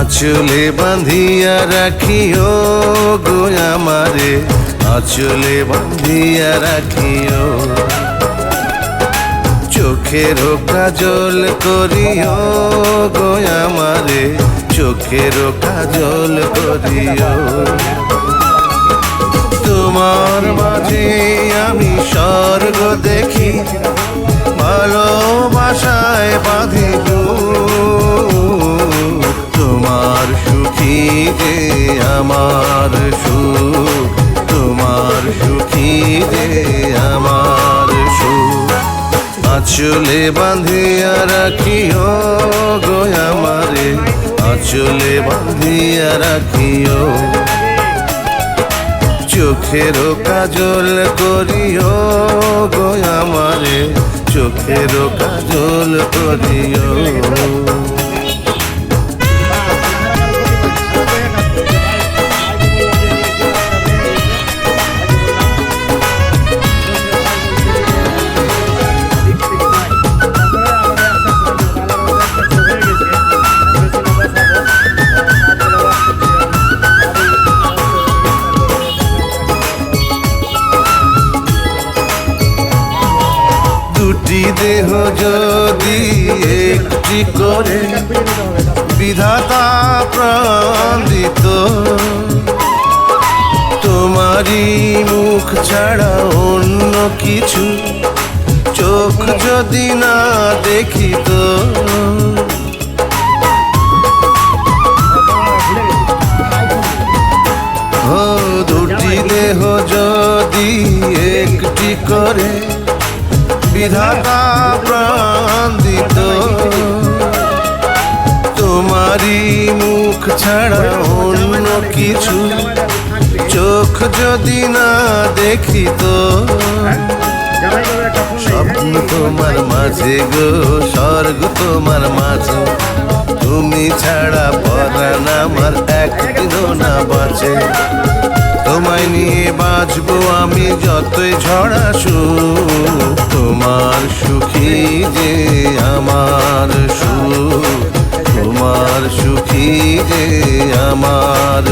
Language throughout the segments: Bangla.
আঁচলে বাঁধিয়া রাখিও গো আমারে, আঁচলে বাঁধিয়া রাখিও। চোখের কাজল করিও গো আমারে, চোখের কাজল করিও। তোমার মাঝে আমি স্বর্গ দেখি, ভালোবাসায় বাঁধিব আমার সুখ, তোমার সুখী যে আমার সুখ। আঁচলে বাঁধিয়া রাখিও গো আমারে, আঁচলে বাঁধিয়া রাখিও। চোখের কাজল করিও গো আমারে, চোখের কাজল করিও। বিধাতা প্রাণ দিত তোমারই মুখ ছাড়া অন্য কিছু চোখ যদি না দেখিত। দুটি দেহ যদি একটি করে বিধাতা প্রাণ তোমারই মুখ ছাড়া অন্য কিছু। চোখ যদি না দেখিত স্বপ্ন তোমার মাঝে গো, স্বর্গ তোমার মাঝে। তুমি ছাড়া পরাণ আমার একদিনও না বাঁচে। তোমায় নিয়ে বাঁচবো আমি যতই ঝড় আসুক, তোমার সুখী যে যে আমার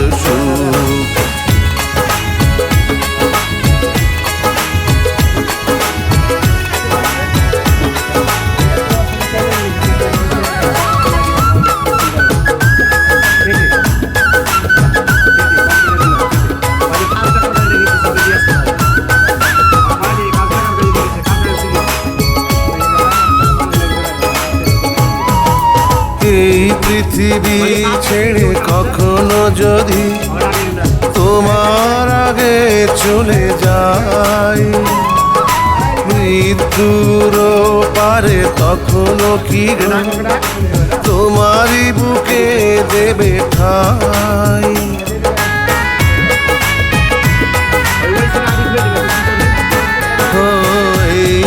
পৃথিবী ছেড়ে কখনো যদি তোমার আগে চলে যায় মৃত্যুর পারে তখনও কি তোমারই বুকে দেবে ঠাই।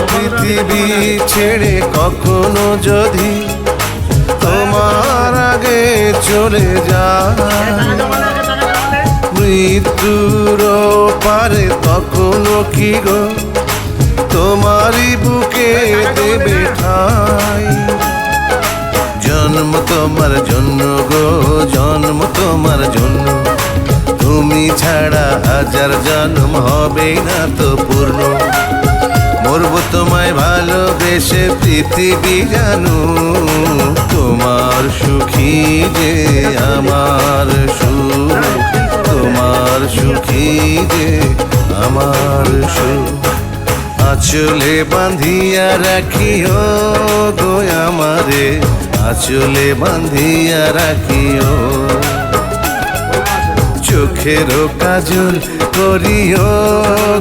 পৃথিবী ছেড়ে কখনো যদি তোমার আগে চলে যায় মৃত্যুর পারে তখনও কি গো? তোমারই বুকে দেবে ঠাই। জন্ম তোমার জন্য গো, জন্ম তোমার জন্য। তুমি ছাড়া হাজার জন্ম হবে না তো পূর্ণ। মরব তোমায় ভালোবেসে পৃথিবী জানু। তোমার সুখী যে আমার সুখ। তোমার সুখী যে আমার সুখ। আঁচলে বাঁধিয়া রাখিও গো আমারে। আঁচলে বাঁধিয়া রাখিও। চোখের কাজল করিও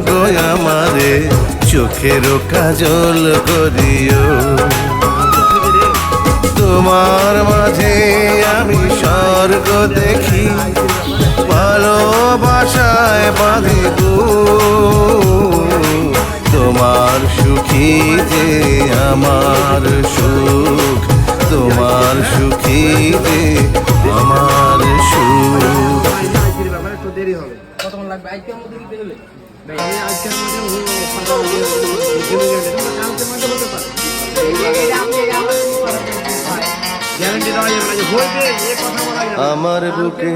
গো আমারে। চোখের কাজল করিও। তোমার মাঝে আমি স্বর্গ দেখি, ভালোবাসায় বাঁধিব তোমার সুখী যে আমার সুখ, তোমার সুখী যে আমার সুখ। দেরি হবে লাগবে আজকের মধ্যে আজকের মধ্যে হতে পারে। না। আমার বুকে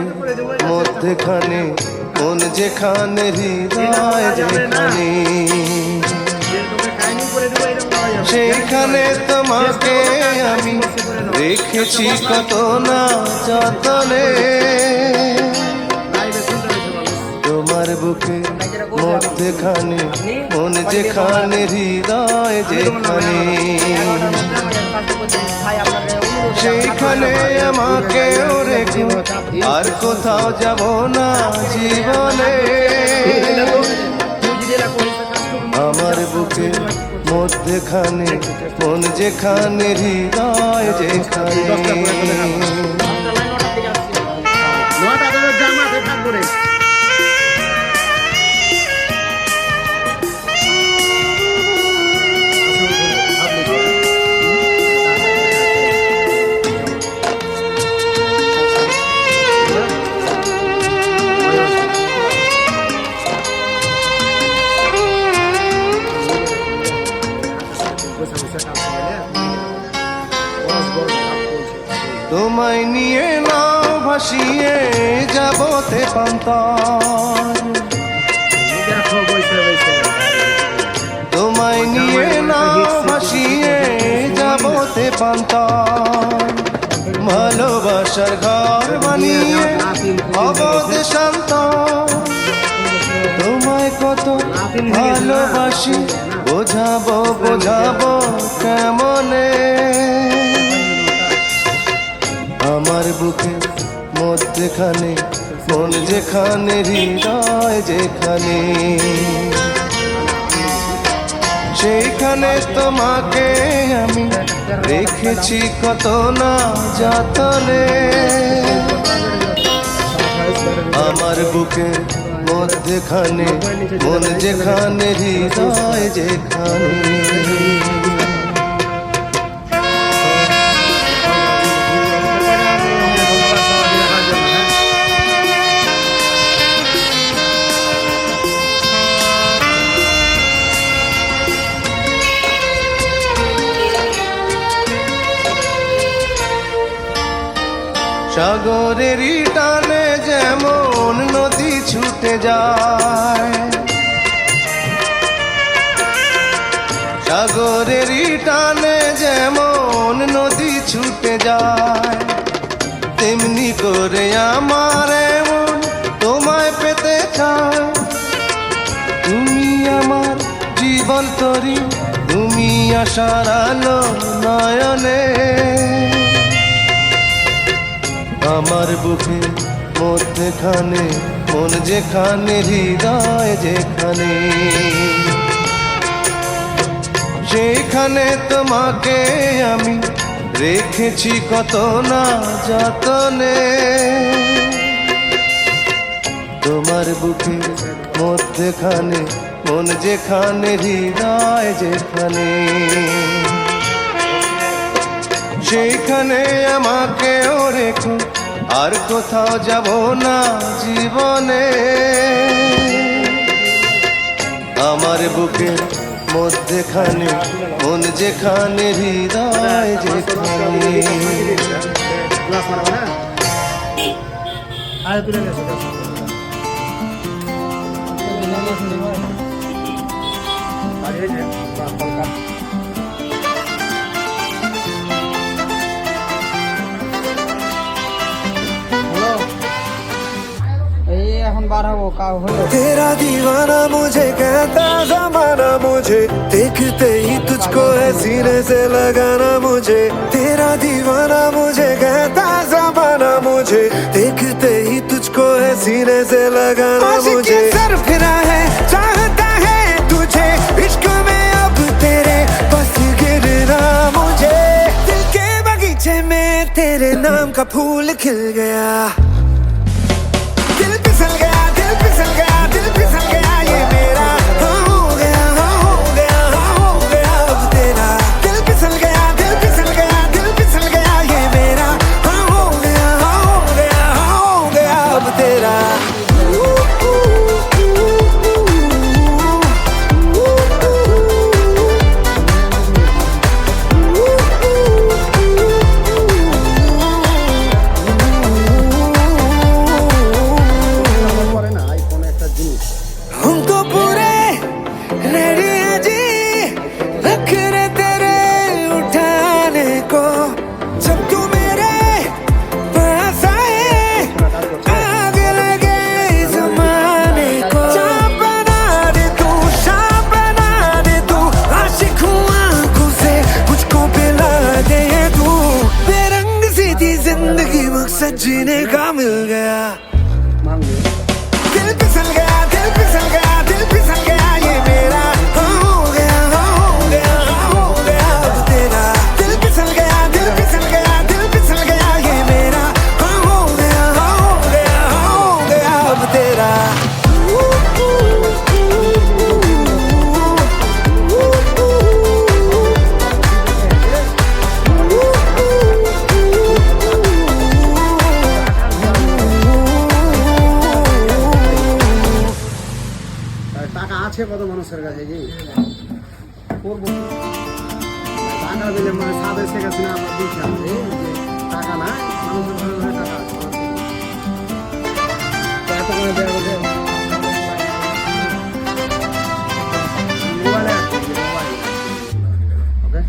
মধ্যেখানে কোন যেখানে হৃদয় যেখানে। যে তোকে কাহিনী করে দেবো এরকম বলা যাবে। না। সেইখানে তোমাকে আমি দেখেছি কত না যতনে। মধ্যেখানে কোন যেখানে, হৃদয় যেখানে সেইখানে আমাকে রেখে, আর কোথাও যাব না জীবনে। আমার বুকে মধ্যেখানে কোন যেখানে, হৃদয় যেখানে তোমায় নিয়ে নাও ভাসিয়ে যাবতে পান্তর। তোমায় নিয়ে নাও ভাসিয়ে যাবতে পান্তর। ভালোবাসার ঘর বানিয়ে অবধ শান্ত। তোমায় কত ভালোবাসি। বোঝাবো বোঝাবো কেমনে? আমার বুকে মধ্যেখানে, মন যেখানে, হৃদয় যেখানে। সেইখানে তোমাকে আমি রেখেছি কত না যতনে। আমার বুকে মধ্যেখানে, মন যেখানে, হৃদয় যেখানে। সাগরেরই টানে যেমন নদী ছুটে যায়। সাগরেরই টানে যেমন নদী ছুটে যায়, তেমনি করে আমার এমন তোমায় পেতে চায় তুমি আমার জীবন তরি, তুমি আশার আলো নয়নে। আমার বুকে মধ্যেখানে, মন যেখানে, হৃদয় যেখানে। সেইখানে তোমাকে আমি রেখেছি কত না যতনে। তোমার বুকে মধ্যেখানে, মন যেখানে, হৃদয় যেখানে। সেইখানে আমাকেও রেখো আর কোথাও যাব না জীবনে। আমার বুকের মধ্যেখানে মন যেখানে হৃদয় যেখানে। গ্লাস মারবো না আরে तुम्हारा वो का हो तेरा दीवाना मुझे कहता जमाना मुझे। देखते ही तुझको है सीने से लगाना मुझे। तेरा दीवाना मुझे कहता जमाना मुझे। देखते ही तुझको है सीने से लगाना मुझे। सर फिरा है चाहता है तुझे। इश्क में अब तेरे बस गिरना मुझे। दिल के बगीचे में तेरे नाम का फूल खिल गया। 지내감을 해 네. আছে কত মানুষের কাছে যে করবো টাকা দিলে মানে সাদে শেখ হাসিনা আবার দিচ্ছে আমাদের, এই যে টাকা নাই মানুষের ঘরে ঘরে টাকা আছে তো এত করে দেওয়া বলতে মোবাইলে আছে, যে মোবাইলে ওকে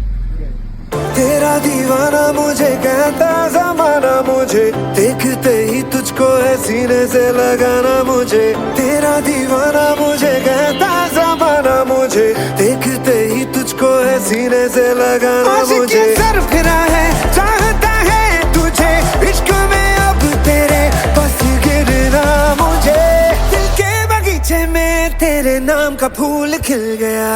तेरा दीवाना मुझे कहता जमाना मुझे देखते ही तुझको है सीने से लगाना मुझे तेरा दीवाना मुझे कहता जमाना मुझे देखते ही तुझको है सीने से लगाना मुझे। सर फिरा है चाहता है तुझे इश्क में अब तेरे बस गिरना मुझे। दिल के बगीचे में तेरे नाम का फूल खिल गया।